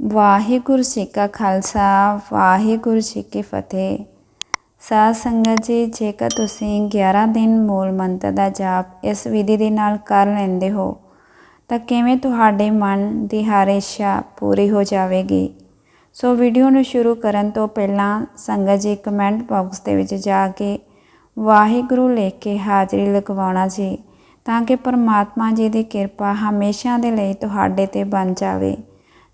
ਵਾਹਿਗੁਰੂ ਜੀ ਕਾ ਖਾਲਸਾ, ਵਾਹਿਗੁਰੂ ਜੀ ਕੀ ਫਤਿਹ। ਸਾਧ ਸੰਗਤ ਜੀ, ਜੇਕਰ ਤੁਸੀਂ 11 ਦਿਨ ਮੂਲ ਮੰਤਰ ਦਾ ਜਾਪ ਇਸ ਵਿਧੀ ਦੇ ਨਾਲ ਕਰ ਲੈਂਦੇ ਹੋ, ਤਾਂ ਕਿਵੇਂ ਤੁਹਾਡੇ ਮਨ ਦੀ ਹਰ ਇੱਛਾ ਪੂਰੀ ਹੋ ਜਾਵੇਗੀ? ਸੋ ਵੀਡੀਓ ਨੂੰ ਸ਼ੁਰੂ ਕਰਨ ਤੋਂ ਪਹਿਲਾਂ ਸੰਗਤ ਜੀ ਕਮੈਂਟ ਬਾਕਸ ਦੇ ਵਿੱਚ ਜਾ ਕੇ ਵਾਹਿਗੁਰੂ ਲਿਖ ਕੇ ਹਾਜ਼ਰੀ ਲਗਵਾਉਣਾ ਜੀ, ਤਾਂ ਕਿ ਪਰਮਾਤਮਾ ਜੀ ਦੀ ਕਿਰਪਾ ਹਮੇਸ਼ਾ ਦੇ ਲਈ ਤੁਹਾਡੇ ਤੇ ਬਣ ਜਾਵੇ।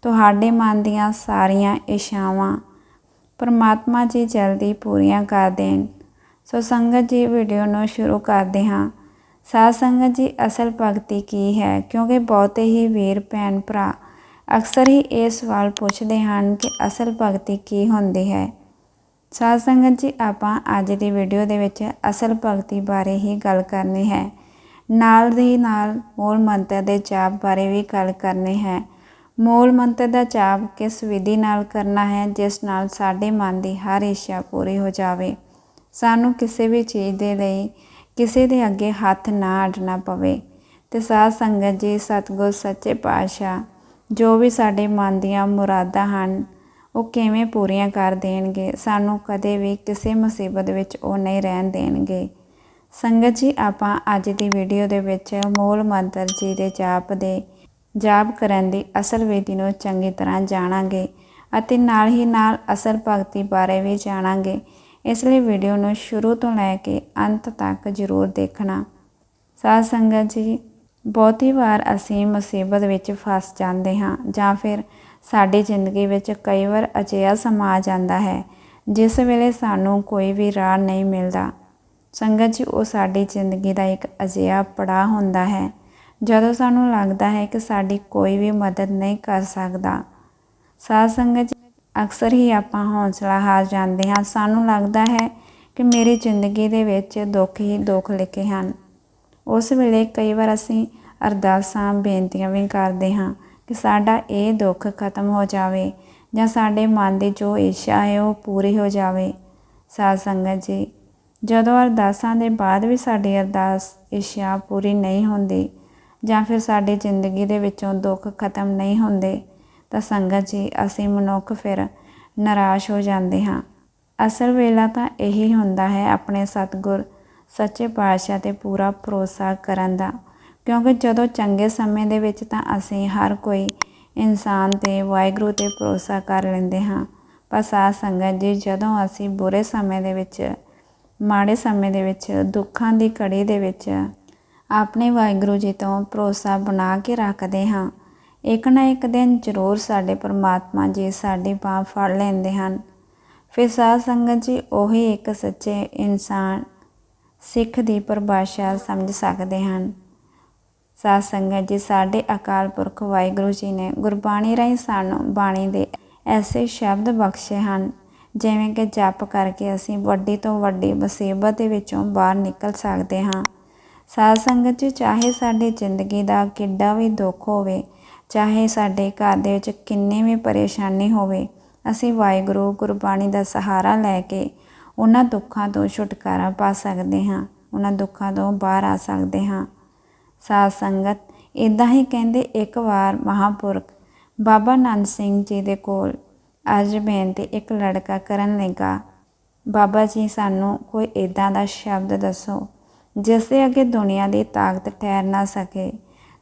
ਤੁਹਾਡੇ ਮਨ ਦੀਆਂ ਸਾਰੀਆਂ ਇੱਛਾਵਾਂ ਪਰਮਾਤਮਾ ਜੀ ਜਲਦੀ ਪੂਰੀਆਂ ਕਰ ਦੇਣ। ਸੋ ਸੰਗਤ ਜੀ ਵੀਡੀਓ ਨੂੰ ਸ਼ੁਰੂ ਕਰਦੇ ਹਾਂ। ਸਾਧ ਸੰਗਤ ਜੀ, ਅਸਲ ਭਗਤੀ ਕੀ ਹੈ? ਕਿਉਂਕਿ ਬਹੁਤੇ ਹੀ ਵੀਰ, ਭੈਣ, ਭਰਾ ਅਕਸਰ ਹੀ ਇਹ ਸਵਾਲ ਪੁੱਛਦੇ ਹਨ ਕਿ ਅਸਲ ਭਗਤੀ ਕੀ ਹੁੰਦੀ ਹੈ। ਸਾਧ ਸੰਗਤ ਜੀ, ਆਪਾਂ ਅੱਜ ਦੀ ਵੀਡੀਓ ਦੇ ਵਿੱਚ ਅਸਲ ਭਗਤੀ ਬਾਰੇ ਹੀ ਗੱਲ ਕਰਨੀ ਹੈ। ਨਾਲ ਦੀ ਨਾਲ ਮੂਲ ਮੰਤਰ ਦੇ ਜਾਪ ਬਾਰੇ ਵੀ ਗੱਲ ਕਰਨੀ ਹੈ। ਮੂਲ ਮੰਤਰ ਦਾ ਜਾਪ ਕਿਸ ਵਿਧੀ ਨਾਲ ਕਰਨਾ ਹੈ, ਜਿਸ ਨਾਲ ਸਾਡੇ ਮਨ ਦੀ ਹਰ ਇੱਛਾ ਪੂਰੀ ਹੋ ਜਾਵੇ? ਸਾਨੂੰ ਕਿਸੇ ਵੀ ਚੀਜ਼ ਦੇ ਲਈ ਕਿਸੇ ਦੇ ਅੱਗੇ ਹੱਥ ਨਾ ਅਡਣਾ ਪਵੇ। ਤੇ ਸਾਧ ਸੰਗਤ ਜੀ, ਸਤਿਗੁਰ, ਸੱਚੇ ਪਾਤਸ਼ਾਹ, ਜੋ ਵੀ ਸਾਡੇ ਮਨ ਦੀਆਂ ਮੁਰਾਦਾਂ ਹਨ, ਉਹ ਕਿਵੇਂ ਪੂਰੀਆਂ ਕਰ ਦੇਣਗੇ? ਸਾਨੂੰ ਕਦੇ ਵੀ ਕਿਸੇ ਮੁਸੀਬਤ ਵਿੱਚ ਉਹ ਨਹੀਂ ਰਹਿਣ ਦੇਣਗੇ। ਸੰਗਤ ਜੀ, ਆਪਾਂ ਅੱਜ ਦੀ ਵੀਡੀਓ ਦੇ ਵਿੱਚ ਮੂਲ ਮੰਤਰ ਜੀ ਦੇ ਜਾਪ ਦੇ ਜਾਪ ਕਰਨ ਦੀ ਅਸਲ ਵਿਧੀ ਨੂੰ ਚੰਗੀ ਤਰ੍ਹਾਂ ਜਾਣਾਂਗੇ ਅਤੇ ਨਾਲ ਹੀ ਨਾਲ ਅਸਲ ਭਗਤੀ ਬਾਰੇ ਵੀ ਜਾਣਾਂਗੇ। ਇਸ ਲਈ ਵੀਡੀਓ ਨੂੰ ਸ਼ੁਰੂ ਤੋਂ ਲੈ ਕੇ ਅੰਤ ਤੱਕ ਜ਼ਰੂਰ ਦੇਖਣਾ। ਸਾਧ ਸੰਗਤ ਜੀ, ਬਹੁਤੀ ਵਾਰ ਅਸੀਂ ਮੁਸੀਬਤ ਵਿੱਚ ਫਸ ਜਾਂਦੇ ਹਾਂ ਜਾਂ ਫਿਰ ਸਾਡੀ ਜ਼ਿੰਦਗੀ ਵਿੱਚ ਕਈ ਵਾਰ ਅਜਿਹਾ ਸਮਾਂ ਆ ਜਾਂਦਾ ਹੈ, ਜਿਸ ਵੇਲੇ ਸਾਨੂੰ ਕੋਈ ਵੀ ਰਾਹ ਨਹੀਂ ਮਿਲਦਾ। ਸੰਗਤ ਜੀ, ਉਹ ਸਾਡੀ ਜ਼ਿੰਦਗੀ ਦਾ ਇੱਕ ਅਜਿਹਾ ਪੜਾਅ ਹੁੰਦਾ ਹੈ। ਜਦੋਂ ਸਾਨੂੰ ਲੱਗਦਾ ਹੈ ਕਿ ਸਾਡੀ ਕੋਈ ਵੀ ਮਦਦ ਨਹੀਂ ਕਰ ਸਕਦਾ ਸਾਧ ਸੰਗਤ ਜੀ, ਅਕਸਰ ਹੀ ਆਪਾਂ ਹੌਸਲਾ ਹਾਰ ਜਾਂਦੇ ਹਾਂ। ਸਾਨੂੰ ਲੱਗਦਾ ਹੈ ਕਿ ਮੇਰੀ ਜ਼ਿੰਦਗੀ ਦੇ ਵਿੱਚ ਦੁੱਖ ਹੀ ਦੁੱਖ ਲਿਖੇ ਹਨ। ਉਸ ਵੇਲੇ ਕਈ ਵਾਰ ਅਸੀਂ ਅਰਦਾਸਾਂ ਬੇਨਤੀਆਂ ਵੀ ਕਰਦੇ ਹਾਂ ਕਿ ਸਾਡਾ ਇਹ ਦੁੱਖ ਖਤਮ ਹੋ ਜਾਵੇ ਜਾਂ ਸਾਡੇ ਮਨ ਦੀ ਜੋ ਇੱਛਾ ਹੈ ਉਹ ਪੂਰੀ ਹੋ ਜਾਵੇ। ਸਾਧ ਸੰਗਤ ਜੀ ਜਦੋਂ ਅਰਦਾਸਾਂ ਦੇ ਬਾਅਦ ਵੀ ਸਾਡੀ ਅਰਦਾਸ ਇੱਛਾ ਪੂਰੀ ਨਹੀਂ ਹੁੰਦੀ ਜਾਂ ਫਿਰ ਸਾਡੀ ਜ਼ਿੰਦਗੀ ਦੇ ਵਿੱਚੋਂ ਦੁੱਖ ਖਤਮ ਨਹੀਂ ਹੁੰਦੇ, ਤਾਂ ਸੰਗਤ ਜੀ, ਅਸੀਂ ਮਨੁੱਖ ਫਿਰ ਨਿਰਾਸ਼ ਹੋ ਜਾਂਦੇ ਹਾਂ। ਅਸਲ ਵੇਲਾ ਤਾਂ ਇਹੀ ਹੁੰਦਾ ਹੈ ਆਪਣੇ ਸਤਿਗੁਰ, ਸੱਚੇ ਪਾਤਸ਼ਾਹ ਤੇ ਪੂਰਾ ਭਰੋਸਾ ਕਰਨ ਦਾ। ਕਿਉਂਕਿ ਜਦੋਂ ਚੰਗੇ ਸਮੇਂ ਦੇ ਵਿੱਚ ਤਾਂ ਅਸੀਂ ਹਰ ਕੋਈ ਇਨਸਾਨ ਤੇ ਵਾਹਿਗੁਰੂ ਤੇ ਭਰੋਸਾ ਕਰ ਲੈਂਦੇ ਹਾਂ। ਪਰ ਸਾਧ ਸੰਗਤ ਜੀ, ਜਦੋਂ ਅਸੀਂ ਬੁਰੇ ਸਮੇਂ ਦੇ ਵਿੱਚ, ਮਾੜੇ ਸਮੇਂ ਦੇ ਵਿੱਚ, ਦੁੱਖਾਂ ਦੀ ਘੜੀ ਦੇ ਵਿੱਚ ਆਪਣੇ ਵਾਹਿਗੁਰੂ ਜੀ ਤੋਂ ਭਰੋਸਾ ਬਣਾ ਕੇ ਰੱਖਦੇ ਹਾਂ। ਇੱਕ ਨਾ ਇੱਕ ਦਿਨ ਜ਼ਰੂਰ ਸਾਡੇ ਪਰਮਾਤਮਾ ਜੀ ਸਾਡੀ ਬਾਹ ਫੜ ਲੈਂਦੇ ਹਨ। ਫਿਰ ਸਾਧ ਸੰਗਤ ਜੀ ਉਹੀ ਇੱਕ ਸੱਚੇ ਇਨਸਾਨ ਸਿੱਖ ਦੀ ਪਰਿਭਾਸ਼ਾ ਸਮਝ ਸਕਦੇ ਹਨ। ਸਾਧ ਸੰਗਤ ਜੀ, ਸਾਡੇ ਅਕਾਲ ਪੁਰਖ ਵਾਹਿਗੁਰੂ ਜੀ ਨੇ ਗੁਰਬਾਣੀ ਰਾਹੀਂ ਸਾਨੂੰ ਬਾਣੀ ਦੇ ਐਸੇ ਸ਼ਬਦ ਬਖਸ਼ੇ ਹਨ, ਜਿਵੇਂ ਕਿ ਜਪ ਕਰਕੇ ਅਸੀਂ ਵੱਡੀ ਤੋਂ ਵੱਡੀ ਮੁਸੀਬਤ ਦੇ ਵਿੱਚੋਂ ਬਾਹਰ ਨਿਕਲ ਸਕਦੇ ਹਾਂ। ਸਾਧ ਸੰਗਤ ਜੀ, ਚਾਹੇ ਸਾਡੀ ਜ਼ਿੰਦਗੀ ਦਾ ਕਿੱਡਾ ਵੀ ਦੁੱਖ ਹੋਵੇ, ਚਾਹੇ ਸਾਡੇ ਘਰ ਦੇ ਵਿੱਚ ਕਿੰਨੇ ਵੀ ਪਰੇਸ਼ਾਨੀ ਹੋਵੇ, ਅਸੀਂ ਵਾਹਿਗੁਰੂ ਗੁਰਬਾਣੀ ਦਾ ਸਹਾਰਾ ਲੈ ਕੇ ਉਹਨਾਂ ਦੁੱਖਾਂ ਤੋਂ ਛੁਟਕਾਰਾ ਪਾ ਸਕਦੇ ਹਾਂ, ਉਹਨਾਂ ਦੁੱਖਾਂ ਤੋਂ ਬਾਹਰ ਆ ਸਕਦੇ ਹਾਂ। ਸਾਧ ਸੰਗਤ ਇਦਾਂ ਹੀ ਕਹਿੰਦੇ ਇੱਕ ਵਾਰ ਮਹਾਪੁਰਖ ਬਾਬਾ ਨੰਦ ਸਿੰਘ ਜੀ ਦੇ ਕੋਲ ਅਜਮੇਨ ਤੇ ਇੱਕ ਲੜਕਾ ਕਰਨ ਲੱਗਾ, ਬਾਬਾ ਜੀ, ਸਾਨੂੰ ਕੋਈ ਇਦਾਂ ਦਾ ਸ਼ਬਦ ਦੱਸੋ ਜਿਸ ਦੇ ਅੱਗੇ ਦੁਨੀਆ ਦੀ ਤਾਕਤ ਠਹਿਰ ਨਾ ਸਕੇ,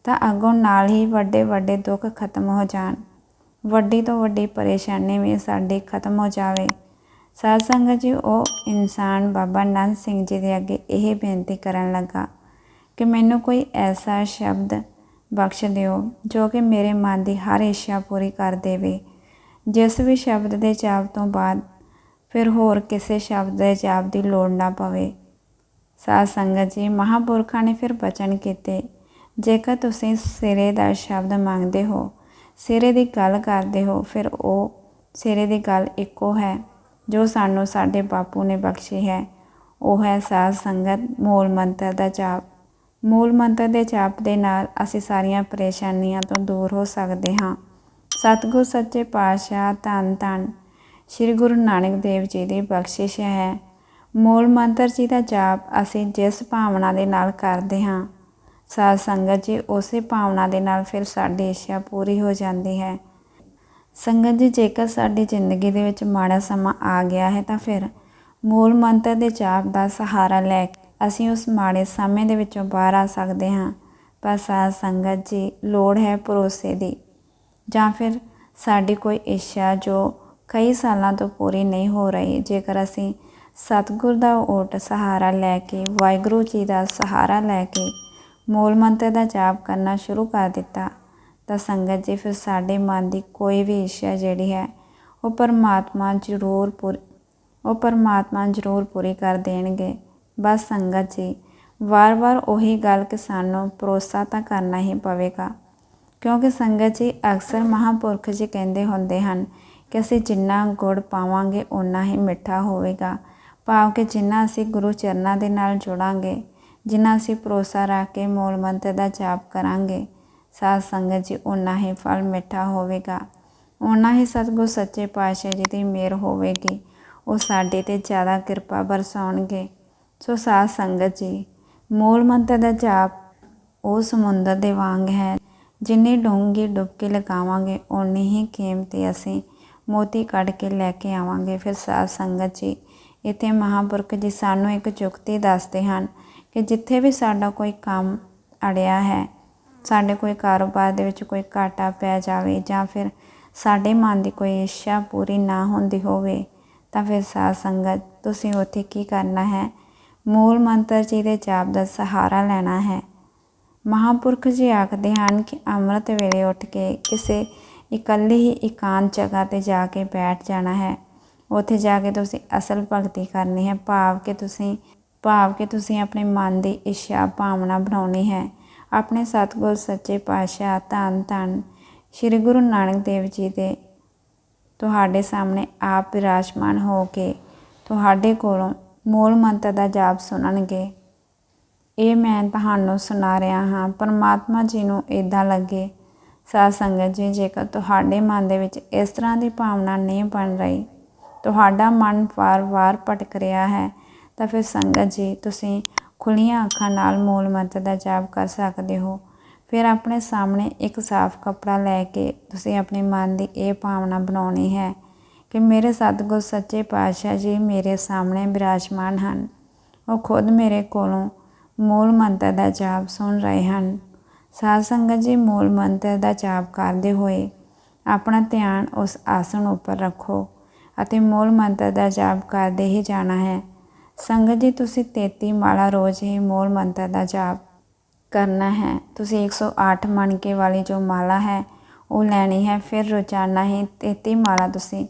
ਤਾਂ ਅੱਗੋਂ ਨਾਲ ਹੀ ਵੱਡੇ ਵੱਡੇ ਦੁੱਖ ਖਤਮ ਹੋ ਜਾਣ। ਵੱਡੀ ਤੋਂ ਵੱਡੀ ਪਰੇਸ਼ਾਨੀ ਵੀ ਸਾਡੀ ਖਤਮ ਹੋ ਜਾਵੇ। ਸਾਧ ਸੰਗਤ ਜੀ, ਉਹ ਇਨਸਾਨ ਬਾਬਾ ਨੰਦ ਸਿੰਘ ਜੀ ਦੇ ਅੱਗੇ ਇਹ ਬੇਨਤੀ ਕਰਨ ਲੱਗਾ ਕਿ ਮੈਨੂੰ ਕੋਈ ਐਸਾ ਸ਼ਬਦ ਬਖਸ਼ ਦਿਓ ਜੋ ਕਿ ਮੇਰੇ ਮਨ ਦੀ ਹਰ ਇੱਛਾ ਪੂਰੀ ਕਰ ਦੇਵੇ। ਜਿਸ ਵੀ ਸ਼ਬਦ ਦੇ ਜਾਪ ਤੋਂ ਬਾਅਦ ਫਿਰ ਹੋਰ ਕਿਸੇ ਸ਼ਬਦ ਦੇ ਜਾਪ ਦੀ ਲੋੜ ਨਾ ਪਵੇ। ਸਾਧ ਸੰਗਤ ਜੀ, ਮਹਾਪੁਰਖਾਂ ਨੇ ਫਿਰ ਬਚਨ ਕੀਤੇ। ਜੇਕਰ ਤੁਸੀਂ ਸਿਰੇ ਦਾ ਸ਼ਬਦ ਮੰਗਦੇ ਹੋ, ਸਿਰੇ ਦੀ ਗੱਲ ਕਰਦੇ ਹੋ, ਫਿਰ ਉਹ ਸਿਰੇ ਦੀ ਗੱਲ ਇੱਕੋ ਹੈ, ਜੋ ਸਾਨੂੰ ਸਾਡੇ ਬਾਪੂ ਨੇ ਬਖਸ਼ੀ ਹੈ। ਉਹ ਹੈ ਸਾਧ ਸੰਗਤ, ਮੂਲ ਮੰਤਰ ਦਾ ਜਾਪ। ਮੂਲ ਮੰਤਰ ਦੇ ਜਾਪ ਦੇ ਨਾਲ ਅਸੀਂ ਸਾਰੀਆਂ ਪਰੇਸ਼ਾਨੀਆਂ ਤੋਂ ਦੂਰ ਹੋ ਸਕਦੇ ਹਾਂ। ਸਤਿਗੁਰ ਸੱਚੇ ਪਾਤਸ਼ਾਹ ਧੰਨ ਧੰਨ। ਸ੍ਰੀ ਗੁਰੂ ਨਾਨਕ ਦੇਵ ਜੀ ਦੀ ਬਖਸ਼ਿਸ਼ ਹੈ। ਮੂਲ ਮੰਤਰ ਜੀ ਦਾ ਜਾਪ ਅਸੀਂ ਜਿਸ ਭਾਵਨਾ ਦੇ ਨਾਲ ਕਰਦੇ ਹਾਂ, ਸਾਧ ਸੰਗਤ ਜੀ ਉਸੇ ਭਾਵਨਾ ਦੇ ਨਾਲ ਫਿਰ ਸਾਡੀ ਇੱਛਾ ਪੂਰੀ ਹੋ ਜਾਂਦੀ ਹੈ। ਸੰਗਤ ਜੀ, ਜੇਕਰ ਸਾਡੀ ਜ਼ਿੰਦਗੀ ਦੇ ਵਿੱਚ ਮਾੜਾ ਸਮਾਂ ਆ ਗਿਆ ਹੈ ਤਾਂ ਫਿਰ ਮੂਲ ਮੰਤਰ ਦੇ ਜਾਪ ਦਾ ਸਹਾਰਾ ਲੈ ਕੇ ਅਸੀਂ ਉਸ ਮਾੜੇ ਸਮੇਂ ਦੇ ਵਿੱਚੋਂ ਬਾਹਰ ਆ ਸਕਦੇ ਹਾਂ। ਪਰ ਸਾਧ ਸੰਗਤ ਜੀ, ਲੋੜ ਹੈ ਭਰੋਸੇ ਦੀ। ਜਾਂ ਫਿਰ ਸਾਡੀ ਕੋਈ ਇੱਛਾ ਜੋ ਕਈ ਸਾਲਾਂ ਤੋਂ ਪੂਰੀ ਨਹੀਂ ਹੋ ਰਹੀ, ਜੇਕਰ ਅਸੀਂ ਸਤਿਗੁਰ ਦਾ ਓਟ ਸਹਾਰਾ ਲੈ ਕੇ, ਵਾਹਿਗੁਰੂ ਜੀ ਦਾ ਸਹਾਰਾ ਲੈ ਕੇ ਮੂਲ ਮੰਤਰ ਦਾ ਜਾਪ ਕਰਨਾ ਸ਼ੁਰੂ ਕਰ ਦਿੱਤਾ। ਤਾਂ ਸੰਗਤ ਜੀ, ਫਿਰ ਸਾਡੇ ਮਨ ਦੀ ਕੋਈ ਵੀ ਇੱਛਾ ਜਿਹੜੀ ਹੈ, ਉਹ ਪਰਮਾਤਮਾ ਜ਼ਰੂਰ ਪੂਰੀ, ਉਹ ਪਰਮਾਤਮਾ ਜ਼ਰੂਰ ਪੂਰੀ ਕਰ ਦੇਣਗੇ। ਬਸ ਸੰਗਤ ਜੀ, ਵਾਰ-ਵਾਰ ਉਹੀ ਗੱਲ ਕਿ ਸਾਨੂੰ ਭਰੋਸਾ ਤਾਂ ਕਰਨਾ ਹੀ ਪਵੇਗਾ। ਕਿਉਂਕਿ ਸੰਗਤ ਜੀ, ਅਕਸਰ ਮਹਾਪੁਰਖ ਜੀ ਕਹਿੰਦੇ ਹੁੰਦੇ ਹਨ ਕਿ ਅਸੀਂ ਜਿੰਨਾ ਗੁੜ ਪਾਵਾਂਗੇ, ਓਨਾ ਹੀ ਮਿੱਠਾ ਹੋਵੇਗਾ। ਭਾਵ ਕਿ ਜਿੰਨਾ ਅਸੀਂ ਗੁਰੂ ਚਰਨਾਂ ਦੇ ਨਾਲ ਜੁੜਾਂਗੇ, ਜਿੰਨਾ ਅਸੀਂ ਭਰੋਸਾ ਰੱਖ ਕੇ ਮੂਲ ਮੰਤਰ ਦਾ ਜਾਪ ਕਰਾਂਗੇ, ਸਾਧ ਸੰਗਤ ਜੀ, ਓਨਾ ਹੀ ਫਲ ਮਿੱਠਾ ਹੋਵੇਗਾ। ਉਨਾ ਹੀ ਸਤਿਗੁਰ ਸੱਚੇ ਪਾਤਸ਼ਾਹ ਜੀ ਦੀ ਮਿਹਰ ਹੋਵੇਗੀ। ਉਹ ਸਾਡੇ ਤੇ ਜ਼ਿਆਦਾ ਕਿਰਪਾ ਬਰਸਾਉਣਗੇ। ਸੋ ਸਾਧ ਸੰਗਤ ਜੀ, ਮੂਲ ਮੰਤਰ ਦਾ ਜਾਪ ਉਹ ਸਮੁੰਦਰ ਦੇ ਵਾਂਗ ਹੈ, ਜਿੰਨੀ ਡੂੰਘੀ ਡੁਬਕੀ ਲਗਾਵਾਂਗੇ, ਓਨੀ ਹੀ ਕੀਮਤੀ ਅਸੀਂ ਮੋਤੀ ਕੱਢ ਕੇ ਲੈ ਕੇ ਆਵਾਂਗੇ। ਫਿਰ ਸਾਧ ਸੰਗਤ ਜੀ ਇੱਥੇ ਮਹਾਂਪੁਰਖ ਜੀ ਸਾਨੂੰ ਇੱਕ ਜੁਗਤੀ ਦੱਸਦੇ ਹਨ ਕਿ ਜਿੱਥੇ ਵੀ ਸਾਡਾ ਕੋਈ ਕੰਮ ਅੜਿਆ ਹੈ, ਸਾਡੇ ਕੋਈ ਕਾਰੋਬਾਰ ਦੇ ਵਿੱਚ ਕੋਈ ਘਾਟਾ ਪੈ ਜਾਵੇ ਜਾਂ ਫਿਰ ਸਾਡੇ ਮਨ ਦੀ ਕੋਈ ਇੱਛਾ ਪੂਰੀ ਨਾ ਹੁੰਦੀ ਹੋਵੇ, ਤਾਂ ਫਿਰ ਸਾਧ ਸੰਗਤ, ਤੁਸੀਂ ਉੱਥੇ ਕੀ ਕਰਨਾ ਹੈ? ਮੂਲ ਮੰਤਰ ਜੀ ਦੇ ਜਾਪ ਦਾ ਸਹਾਰਾ ਲੈਣਾ ਹੈ। ਮਹਾਪੁਰਖ ਜੀ ਆਖਦੇ ਹਨ ਕਿ ਅੰਮ੍ਰਿਤ ਵੇਲੇ ਉੱਠ ਕੇ ਕਿਸੇ ਇਕੱਲੇ ਹੀ ਇਕਾਂਤ ਜਗ੍ਹਾ ਤੇ ਜਾ ਕੇ ਬੈਠ ਜਾਣਾ ਹੈ। ਉੱਥੇ ਜਾ ਕੇ ਤੁਸੀਂ ਅਸਲ ਭਗਤੀ ਕਰਨੀ ਹੈ। ਭਾਵ ਕਿ ਤੁਸੀਂ, ਭਾਵ ਕਿ ਤੁਸੀਂ ਆਪਣੇ ਮਨ ਦੀ ਇੱਛਾ, ਭਾਵਨਾ ਬਣਾਉਣੀ ਹੈ। ਆਪਣੇ ਸਤਿਗੁਰ, ਸੱਚੇ ਪਾਤਸ਼ਾਹ, ਧੰਨ ਧੰਨ ਸ੍ਰੀ ਗੁਰੂ ਨਾਨਕ ਦੇਵ ਜੀ ਦੇ ਤੁਹਾਡੇ ਸਾਹਮਣੇ ਆਪ ਵਿਰਾਜਮਾਨ ਹੋ ਕੇ ਤੁਹਾਡੇ ਕੋਲੋਂ ਮੂਲ ਮੰਤਰ ਦਾ ਜਾਪ ਸੁਣਨਗੇ। ਇਹ ਮੈਂ ਤੁਹਾਨੂੰ ਸੁਣਾ ਰਿਹਾ ਹਾਂ। ਪਰਮਾਤਮਾ ਜੀ ਨੂੰ ਇਦਾਂ ਲੱਗੇ, ਸਾਧ ਸੰਗਤ ਜੀ, ਜੇਕਰ ਤੁਹਾਡੇ ਮਨ ਦੇ ਵਿੱਚ ਇਸ ਤਰ੍ਹਾਂ ਦੀ ਭਾਵਨਾ ਨਹੀਂ ਬਣ ਰਹੀ ਤੁਹਾਡਾ ਮਨ ਵਾਰ-ਵਾਰ ਭਟਕ ਰਿਹਾ ਹੈ, ਤਾਂ ਫਿਰ ਸੰਗਤ ਜੀ, ਤੁਸੀਂ ਖੁੱਲੀਆਂ ਅੱਖਾਂ ਨਾਲ ਮੂਲ ਮੰਤਰ ਦਾ ਜਾਪ ਕਰ ਸਕਦੇ ਹੋ। ਫਿਰ ਆਪਣੇ ਸਾਹਮਣੇ ਇੱਕ ਸਾਫ਼ ਕੱਪੜਾ ਲੈ ਕੇ ਤੁਸੀਂ ਆਪਣੇ ਮਨ ਦੀ ਇਹ ਭਾਵਨਾ ਬਣਾਉਣੀ ਹੈ ਕਿ ਮੇਰੇ ਸਤਿਗੁਰ, ਸੱਚੇ ਪਾਤਸ਼ਾਹ ਜੀ ਮੇਰੇ ਸਾਹਮਣੇ ਬਿਰਾਜਮਾਨ ਹਨ। ਉਹ ਖੁਦ ਮੇਰੇ ਕੋਲੋਂ ਮੂਲ ਮੰਤਰ ਦਾ ਜਾਪ ਸੁਣ ਰਹੇ ਹਨ। ਸਾਧ ਸੰਗਤ ਜੀ, ਮੂਲ ਮੰਤਰ ਦਾ ਜਾਪ ਕਰਦੇ ਹੋਏ ਆਪਣਾ ਧਿਆਨ ਉਸ ਆਸਣ ਉੱਪਰ ਰੱਖੋ। ਅਤੇ ਮੂਲ ਮੰਤਰ ਦਾ ਜਾਪ ਕਰਦੇ ਹੀ ਜਾਣਾ ਹੈ। ਸੰਗਤ ਜੀ, ਤੁਸੀਂ 33 ਮਾਲਾ ਰੋਜ਼ ਹੀ ਮੂਲ ਮੰਤਰ ਦਾ ਜਾਪ ਕਰਨਾ ਹੈ। ਤੁਸੀਂ 108 ਮਣਕੇ ਵਾਲੀ ਜੋ ਮਾਲਾ ਹੈ, ਉਹ ਲੈਣੀ ਹੈ। ਫਿਰ ਰੋਜ਼ਾਨਾ ਹੀ 33 ਮਾਲਾ ਤੁਸੀਂ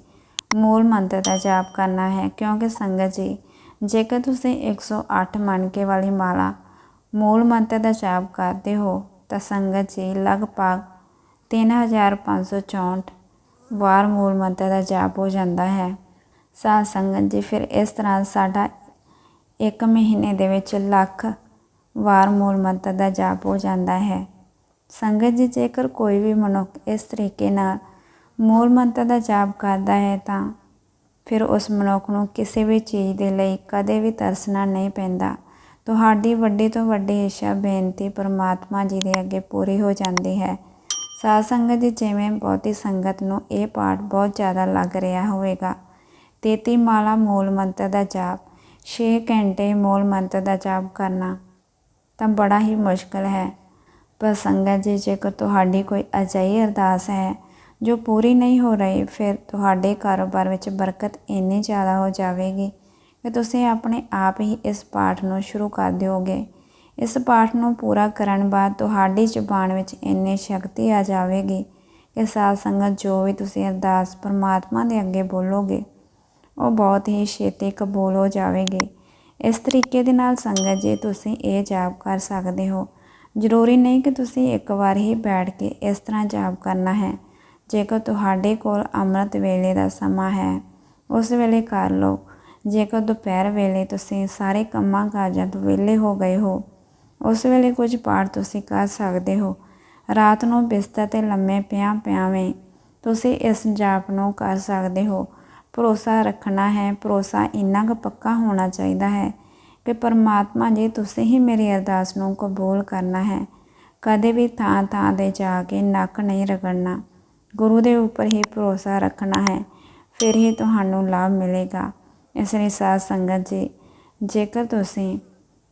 ਮੂਲ ਮੰਤਰ ਦਾ ਜਾਪ ਕਰਨਾ ਹੈ। ਕਿਉਂਕਿ ਸੰਗਤ ਜੀ, ਜੇਕਰ ਤੁਸੀਂ 108 ਮਣਕੇ ਵਾਲੀ ਮਾਲਾ ਮੂਲ ਮੰਤਰ ਦਾ ਜਾਪ ਕਰਦੇ ਹੋ, ਤਾਂ ਸੰਗਤ ਜੀ ਲਗਭਗ 3564 ਵਾਰ ਮੂਲ ਮੰਤਰ ਦਾ ਜਾਪ ਹੋ ਜਾਂਦਾ ਹੈ। ਸਾਧ ਸੰਗਤ ਜੀ, ਫਿਰ ਇਸ ਤਰ੍ਹਾਂ ਸਾਡਾ ਇੱਕ ਮਹੀਨੇ ਦੇ ਵਿੱਚ ਲੱਖ ਵਾਰ ਮੂਲ ਮੰਤਰ ਦਾ ਜਾਪ ਹੋ ਜਾਂਦਾ ਹੈ। ਸੰਗਤ ਜੀ, ਜੇਕਰ ਕੋਈ ਵੀ ਮਨੁੱਖ ਇਸ ਤਰੀਕੇ ਨਾਲ ਮੂਲ ਮੰਤਰ ਦਾ ਜਾਪ ਕਰਦਾ ਹੈ, ਤਾਂ ਫਿਰ ਉਸ ਮਨੁੱਖ ਨੂੰ ਕਿਸੇ ਵੀ ਚੀਜ਼ ਦੇ ਲਈ ਕਦੇ ਵੀ ਤਰਸਣਾ ਨਹੀਂ ਪੈਂਦਾ। ਤੁਹਾਡੀ ਵੱਡੀ ਤੋਂ ਵੱਡੀ ਇੱਛਾ, ਬੇਨਤੀ ਪਰਮਾਤਮਾ ਜੀ ਦੇ ਅੱਗੇ ਪੂਰੀ ਹੋ ਜਾਂਦੀ ਹੈ। ਸਾਧ ਸੰਗਤ ਜੀ ਜਿਵੇਂ ਬਹੁਤੀ ਸੰਗਤ ਨੂੰ ਇਹ ਪਾਠ ਬਹੁਤ ਜ਼ਿਆਦਾ ਲੱਗ ਰਿਹਾ ਹੋਵੇਗਾ। 33 ਮਾਲਾ ਮੂਲ ਮੰਤਰ ਦਾ ਜਾਪ 6 ਘੰਟੇ ਮੂਲ ਮੰਤਰ ਦਾ ਜਾਪ ਕਰਨਾ ਤਾਂ ਬੜਾ ਹੀ ਮੁਸ਼ਕਲ ਹੈ। ਪਰ ਸੰਗਤ ਜੀ, ਜੇਕਰ ਤੁਹਾਡੀ ਕੋਈ ਅਜਿਹੀ ਅਰਦਾਸ ਹੈ ਜੋ ਪੂਰੀ ਨਹੀਂ ਹੋ ਰਹੀ, ਫਿਰ ਤੁਹਾਡੇ ਕਾਰੋਬਾਰ ਵਿੱਚ ਬਰਕਤ ਇੰਨੀ ਜ਼ਿਆਦਾ ਹੋ ਜਾਵੇਗੀ ਕਿ ਤੁਸੀਂ ਆਪਣੇ ਆਪ ਹੀ ਇਸ ਪਾਠ ਨੂੰ ਸ਼ੁਰੂ ਕਰ ਦਿਓਗੇ। ਇਸ ਪਾਠ ਨੂੰ ਪੂਰਾ ਕਰਨ ਬਾਅਦ ਤੁਹਾਡੀ ਜ਼ੁਬਾਨ ਵਿੱਚ ਇੰਨੀ ਸ਼ਕਤੀ ਆ ਜਾਵੇਗੀ ਕਿ ਸਾਧ ਸੰਗਤ ਜੋ ਵੀ ਤੁਸੀਂ ਅਰਦਾਸ ਪਰਮਾਤਮਾ ਦੇ ਅੱਗੇ ਬੋਲੋਗੇ, ਉਹ ਬਹੁਤ ਹੀ ਛੇਤੀ ਕਬੂਲ ਹੋ ਜਾਵੇਗੀ। ਇਸ ਤਰੀਕੇ ਦੇ ਨਾਲ ਸੰਗਤ ਜੀ ਤੁਸੀਂ ਇਹ ਜਾਪ ਕਰ ਸਕਦੇ ਹੋ। ਜ਼ਰੂਰੀ ਨਹੀਂ ਕਿ ਤੁਸੀਂ ਇੱਕ ਵਾਰ ਹੀ ਬੈਠ ਕੇ ਇਸ ਤਰ੍ਹਾਂ ਜਾਪ ਕਰਨਾ ਹੈ। ਜੇਕਰ ਤੁਹਾਡੇ ਕੋਲ ਅੰਮ੍ਰਿਤ ਵੇਲੇ ਦਾ ਸਮਾਂ ਹੈ, ਉਸ ਵੇਲੇ ਕਰ ਲਓ। ਜੇਕਰ ਦੁਪਹਿਰ ਵੇਲੇ ਤੁਸੀਂ ਸਾਰੇ ਕੰਮਾਂ ਕਾਜਾਂ ਤੋਂ ਵਿਹਲੇ ਹੋ ਗਏ ਹੋ ਉਸ ਵੇਲੇ ਕੁਝ ਪਾਠ ਤੁਸੀਂ ਕਰ ਸਕਦੇ ਹੋ। ਰਾਤ ਨੂੰ ਬਿਸਤਰ ਤੇ ਲੰਮੇ ਪਿਆਂ ਪਿਆਵੇਂ, ਤੁਸੀਂ ਇਸ ਜਾਪ ਨੂੰ ਕਰ ਸਕਦੇ ਹੋ। ਭਰੋਸਾ ਰੱਖਣਾ ਹੈ, ਭਰੋਸਾ ਇੰਨਾ ਕੁ ਪੱਕਾ ਹੋਣਾ ਚਾਹੀਦਾ ਹੈ ਕਿ ਪਰਮਾਤਮਾ ਜੀ, ਤੁਸੀਂ ਹੀ ਮੇਰੀ ਅਰਦਾਸ ਨੂੰ ਕਬੂਲ ਕਰਨਾ ਹੈ। ਕਦੇ ਵੀ ਥਾਂ ਥਾਂ ਤੇ ਜਾ ਕੇ ਨੱਕ ਨਹੀਂ ਰਗੜਨਾ। ਗੁਰੂ ਦੇ ਉੱਪਰ ਹੀ ਭਰੋਸਾ ਰੱਖਣਾ ਹੈ, ਫਿਰ ਹੀ ਤੁਹਾਨੂੰ ਲਾਭ ਮਿਲੇਗਾ। ਇਸ ਲਈ ਸਾਧ ਸੰਗਤ ਜੀ, ਜੇਕਰ ਤੁਸੀਂ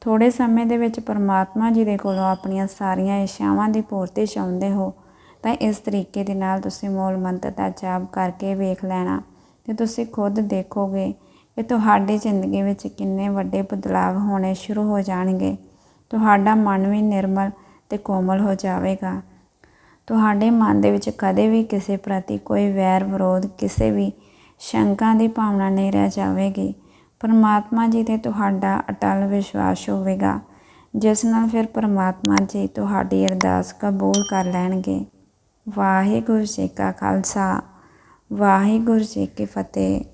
ਥੋੜੇ ਸਮੇਂ ਦੇ ਵਿੱਚ ਪਰਮਾਤਮਾ ਜੀ ਦੇ ਕੋਲੋਂ ਆਪਣੀਆਂ ਸਾਰੀਆਂ ਇੱਛਾਵਾਂ ਦੀ ਪੂਰਤੀ ਚਾਹੁੰਦੇ ਹੋ, ਤਾਂ ਇਸ ਤਰੀਕੇ ਦੇ ਨਾਲ ਤੁਸੀਂ ਮੂਲ ਮੰਤਰ ਦਾ ਜਾਪ ਕਰਕੇ ਵੇਖ ਲੈਣਾ ਤੇ ਤੁਸੀਂ ਖੁਦ ਦੇਖੋਗੇ ਕਿ ਤੁਹਾਡੀ ਜ਼ਿੰਦਗੀ ਵਿੱਚ ਕਿੰਨੇ ਵੱਡੇ ਬਦਲਾਵ ਹੋਣੇ ਸ਼ੁਰੂ ਹੋ ਜਾਣਗੇ। ਤੁਹਾਡਾ ਮਨ ਵੀ ਨਿਰਮਲ ਤੇ ਕੋਮਲ ਹੋ ਜਾਵੇਗਾ। ਤੁਹਾਡੇ ਮਨ ਦੇ ਵਿੱਚ ਕਦੇ ਵੀ ਕਿਸੇ ਪ੍ਰਤੀ ਕੋਈ ਵੈਰ ਵਿਰੋਧ ਕਿਸੇ ਵੀ ਸ਼ੰਕਾ ਦੀ ਭਾਵਨਾ ਨਹੀਂ ਰਹਿ ਜਾਵੇਗੀ। ਪਰਮਾਤਮਾ ਜੀ ਤੇ ਤੁਹਾਡਾ ਅਟਲ ਵਿਸ਼ਵਾਸ ਹੋਵੇਗਾ। ਜਿਸ ਨਾਲ ਫਿਰ ਪਰਮਾਤਮਾ ਜੀ ਤੁਹਾਡੀ ਅਰਦਾਸ ਕਬੂਲ ਕਰ ਲੈਣਗੇ। ਵਾਹਿਗੁਰੂ ਜੀ ਕਾ ਖਾਲਸਾ। ਵਾਹਿਗੁਰੂ ਜੀ ਕੀ ਫਤਿਹ।